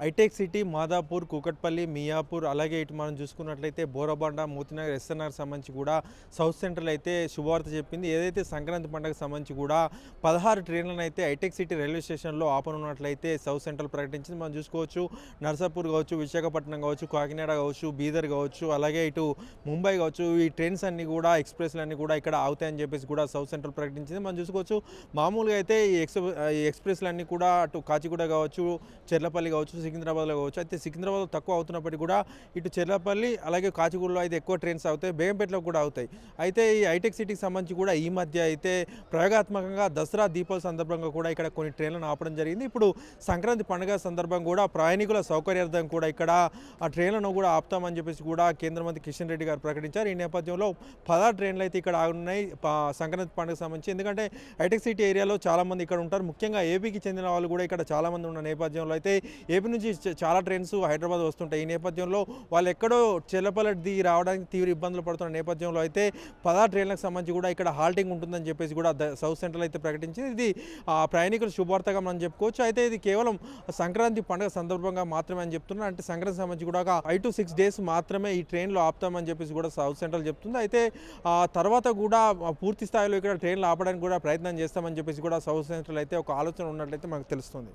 Hitech City Madhapur Kukatpally Miyapur అలాగే ఇటు మనం చూసుకున్నట్లయితే బోరబండ మూతినగర్ ఎస్ఎన్ఆర్ సంబంధించి కూడా సౌత్ సెంట్రల్ అయితే శుభవార్త చెప్పింది. ఏదైతే సంక్రాంతి పండుగ సంబంధించి కూడా పదహారు ట్రైన్లను అయితే హైటెక్ సిటీ రైల్వే స్టేషన్లో ఆపనున్నట్లయితే సౌత్ సెంట్రల్ ప్రకటించింది. మనం చూసుకోవచ్చు నర్సాపూర్ కావచ్చు విశాఖపట్నం కావచ్చు కాకినాడ కావచ్చు బీదర్ కావచ్చు అలాగే ఇటు ముంబై కావచ్చు ఈ ట్రైన్స్ అన్నీ కూడా ఎక్స్ప్రెస్లు అన్నీ కూడా ఇక్కడ ఆగుతాయని చెప్పేసి కూడా సౌత్ సెంట్రల్ ప్రకటించింది. మనం చూసుకోవచ్చు మామూలుగా అయితే ఈ ఎక్స్ ఈ ఎక్స్ప్రెస్లు అన్నీ కూడా అటు కాచిగూడ కావచ్చు చెర్లపల్లి కావచ్చు సికింద్రాబాద్లో కావచ్చు. అయితే సికింద్రాబాద్లో తక్కువ అవుతున్నప్పటికీ కూడా ఇటు చెర్లపల్లి అలాగే కాచిగూడలో అయితే ఎక్కువ ట్రైన్స్ అవుతాయి. బేగంపేటలో కూడా అవుతాయి. అయితే ఈ హైటెక్ సిటీకి సంబంధించి కూడా ఈ మధ్య అయితే ప్రయోగాత్మకంగా దసరా దీపావళి సందర్భంగా కూడా ఇక్కడ కొన్ని ట్రైన్లను ఆపడం జరిగింది. ఇప్పుడు సంక్రాంతి పండుగ సందర్భం కూడా ప్రయాణికుల సౌకర్యార్థం కూడా ఇక్కడ ఆ ట్రైన్లను కూడా ఆపుతామని చెప్పేసి కూడా కేంద్ర మంత్రి కిషన్ రెడ్డి గారు ప్రకటించారు. ఈ నేపథ్యంలో పదహారు ట్రైన్లు అయితే ఇక్కడ ఆగున్నాయి సంక్రాంతి పండుగ సంబంధించి. ఎందుకంటే హైటెక్ సిటీ ఏరియాలో చాలామంది ఇక్కడ ఉంటారు. ముఖ్యంగా ఏపీకి చెందిన వాళ్ళు కూడా ఇక్కడ చాలామంది ఉన్న నేపథ్యంలో అయితే ఏపీ నుంచి చాలా ట్రైన్స్ హైదరాబాద్ వస్తుంటాయి. ఈ నేపథ్యంలో వాళ్ళు ఎక్కడో చెల్లపల్లి రావడానికి తీవ్ర ఇబ్బందులు పడుతున్న నేపథ్యంలో అయితే పదహారు ట్రైన్లకు సంబంధించి కూడా ఇక్కడ హాల్టింగ్ ఉంటుందని చెప్పేసి కూడా సౌత్ సెంట్రల్ అయితే ప్రకటించింది. ఇది ప్రయాణికుల శుభార్తగా మనం చెప్పుకోవచ్చు. అయితే ఇది కేవలం సంక్రాంతి పండుగ సందర్భంగా మాత్రమే అని చెప్తున్నారు అంటే సంక్రాంతి సంబంధించి కూడా ఫైవ్ టు సిక్స్ డేస్ మాత్రమే ఈ ట్రైన్లో ఆపుతామని చెప్పేసి కూడా సౌత్ సెంట్రల్ చెప్తుంది. అయితే తర్వాత కూడా పూర్తి స్థాయిలో ఇక్కడ ట్రైన్లు ఆపడానికి కూడా ప్రయత్నం చేస్తామని చెప్పేసి కూడా సౌత్ సెంట్రల్ అయితే ఒక ఆలోచన ఉన్నట్లయితే మనకు తెలుస్తుంది.